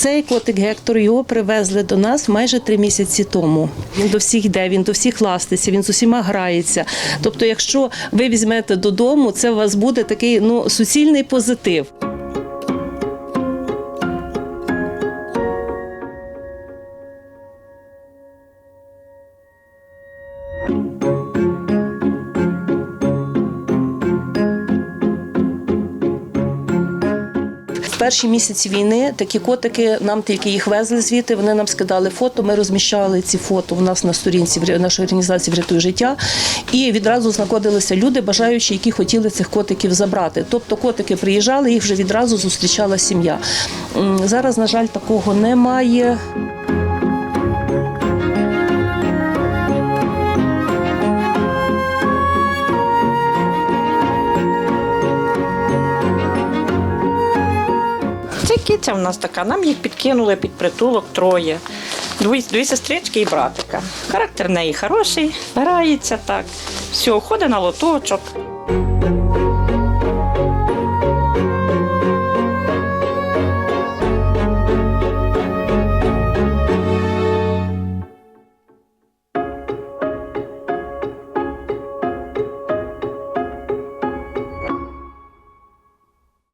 Цей котик Гектор його привезли до нас майже три місяці тому. Він до всіх йде, він до всіх ластиться, він з усіма грається. Тобто, якщо ви візьмете додому, це у вас буде такий ну суцільний позитив. Перші місяці війни такі котики, нам тільки їх везли звідти, вони нам скидали фото. Ми розміщали ці фото в нас на сторінці нашої організації Врятуй життя. І відразу знаходилися люди, бажаючі, які хотіли цих котиків забрати. Тобто котики приїжджали, їх вже відразу зустрічала сім'я. Зараз, на жаль, такого немає. Це в нас така. Нам їх підкинули під притулок троє. Дві, дві сестрички і братика. Характер в неї хороший, грається так. Все, ходить на лоточок.